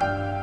Bye.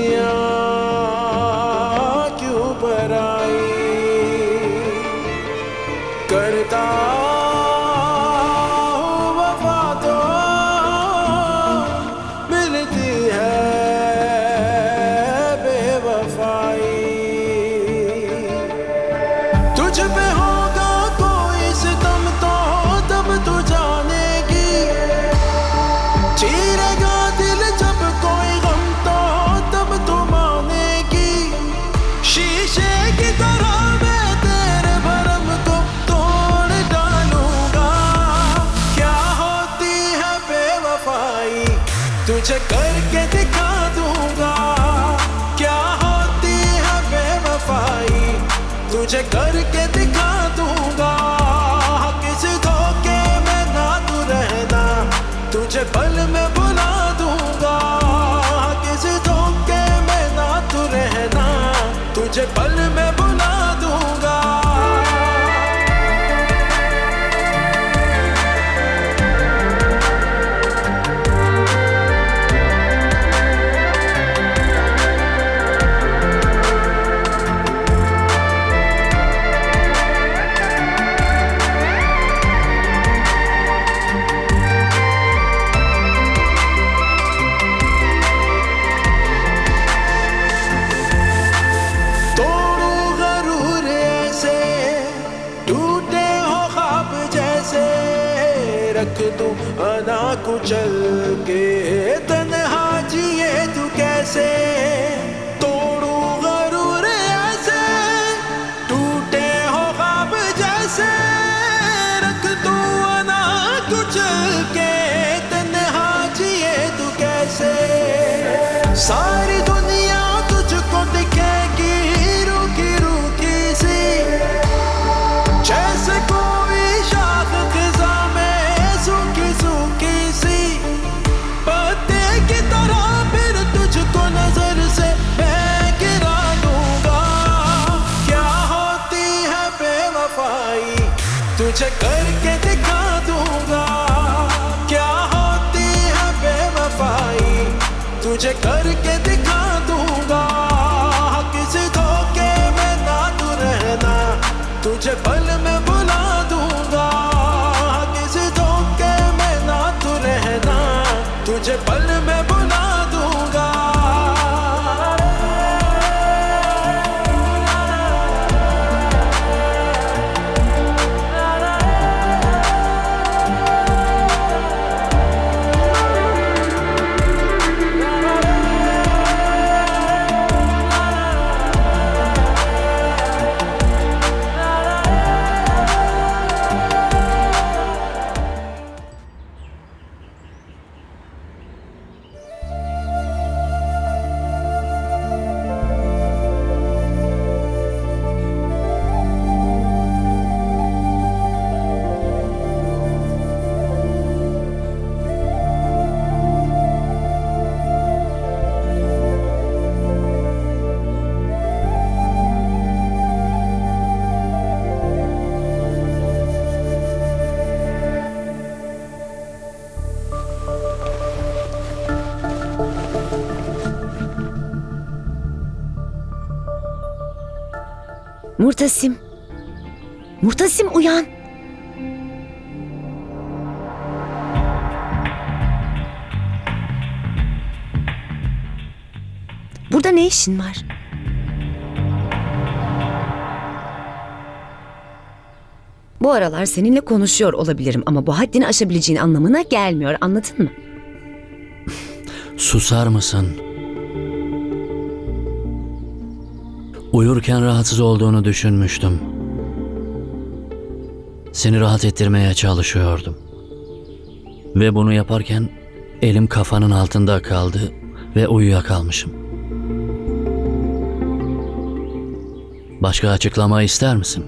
the करके दिखा दूँगा। क्या होती है बेवफाई? तुझे करके दिखा दूँगा। किस धोखे में ना तू रहना। तुझे पल में बुला दूँगा। किस धोखे में ना तू रहना। तुझे पल रख दूँ अना कुचल के। तन जिए तू कैसे? तुझे करके दिखा दूँगा। किसी धोखे में ना तू रहना तुझे पर Murtasim. Murtasim uyan. Burada ne işin var? Bu aralar seninle konuşuyor olabilirim ama bu haddini aşabileceğin anlamına gelmiyor. Anladın mı? Susar mısın? Uyurken rahatsız olduğunu düşünmüştüm. Seni rahat ettirmeye çalışıyordum. Ve bunu yaparken elim kafanın altında kaldı ve uyuyakalmışım. Başka açıklama ister misin?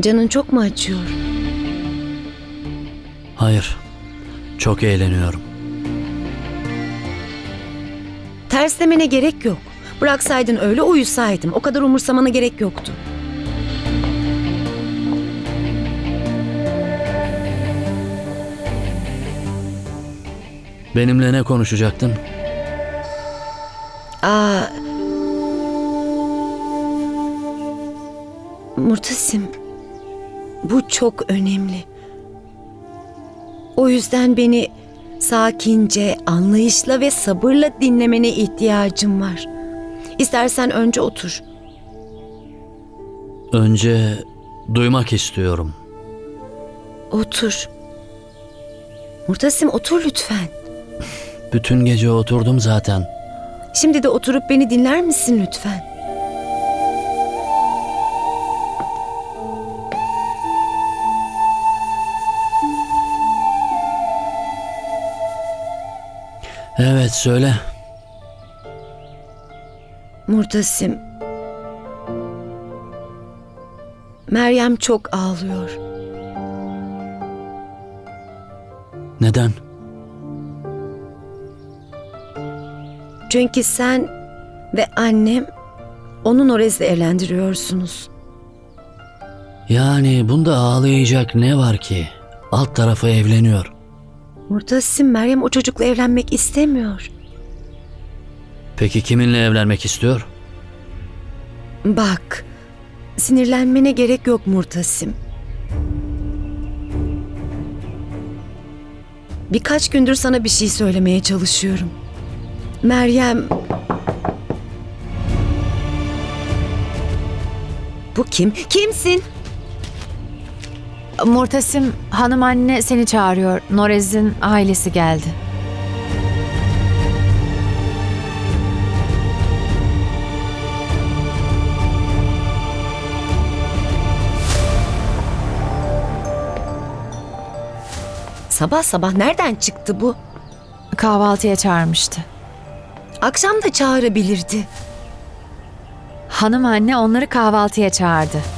Canın çok mu acıyor? Hayır. Çok eğleniyorum. Terslemene gerek yok. Bıraksaydın öyle uyusaydım. O kadar umursamana gerek yoktu. Benimle ne konuşacaktın? Aa. Murtasim. Bu çok önemli. O yüzden beni sakince, anlayışla ve sabırla dinlemene ihtiyacım var. İstersen önce otur. Önce duymak istiyorum. Otur. Murtasim otur lütfen. Bütün gece oturdum zaten. Şimdi de oturup beni dinler misin lütfen? Evet söyle. Murtasim. Meryem çok ağlıyor. Neden? Çünkü sen ve annem onun Orez'le evlendiriyorsunuz. Yani bunda ağlayacak ne var ki? Alt tarafı evleniyor. Murtasim Meryem o çocukla evlenmek istemiyor. Peki kiminle evlenmek istiyor? Bak, sinirlenmene gerek yok Murtasim. Birkaç gündür sana bir şey söylemeye çalışıyorum. Meryem... Bu kim? Kimsin? Murtasim hanım anne seni çağırıyor. Norez'in ailesi geldi. Sabah sabah nereden çıktı bu? Kahvaltıya çağırmıştı. Akşam da çağırabilirdi. Hanım anne onları kahvaltıya çağırdı.